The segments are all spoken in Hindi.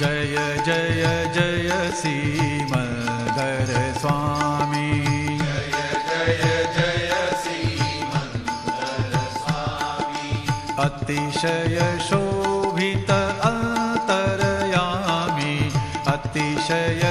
जय जय जय श्रीमदर स्वामी जय जय जय सी स्वामी। अतिशय शोभित अन्तरयामि अतिशय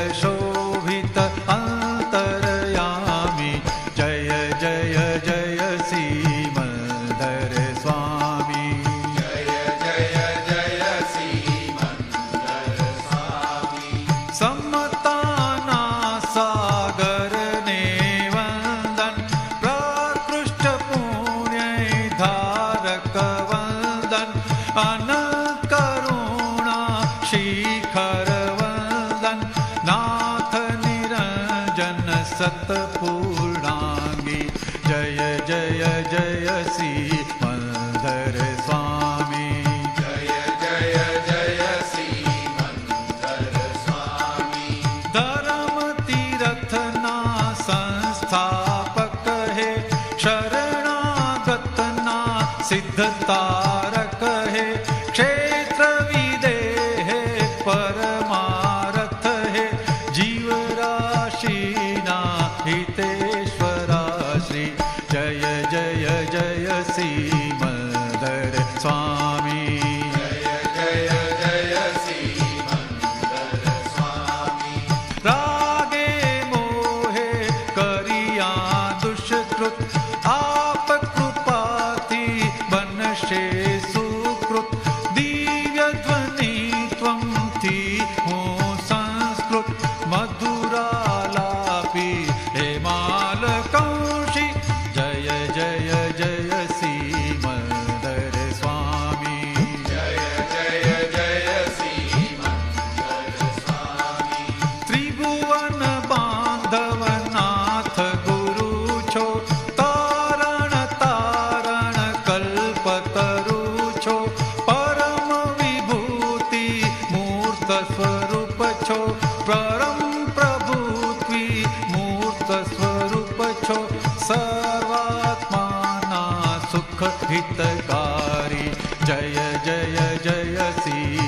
नाथ निरञ्जन सत्पूर्णाङ्गी जय जय जय श्री मन्दर स्वामी। जय जय जय श्री मन्धर स्वामी। धर्म तीर्थना संस्थापक है शरणागतना सिद्धतारक जय मूर्त स्वरूप छो परम प्रभु मूर्त स्वरूप छो सर्वात्माना सुख हितकारी जय जय जय सीमधर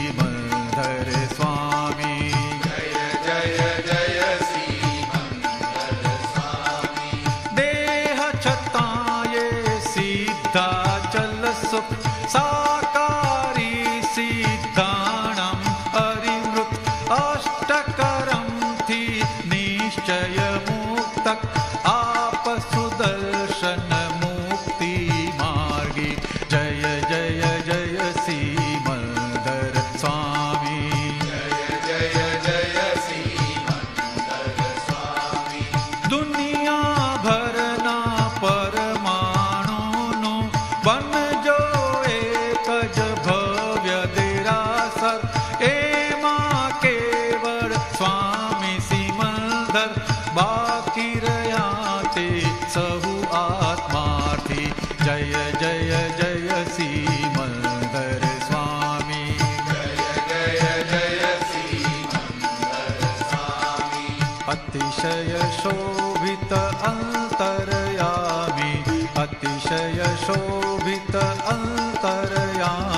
निश्चय मुक्तक जय जय जय श्रीमन्दर स्वामी। जय जय जय श्रीमन्दर स्वामी अतिशय शोभित अंतरयामी, अतिशय शोभित अन्तरयामि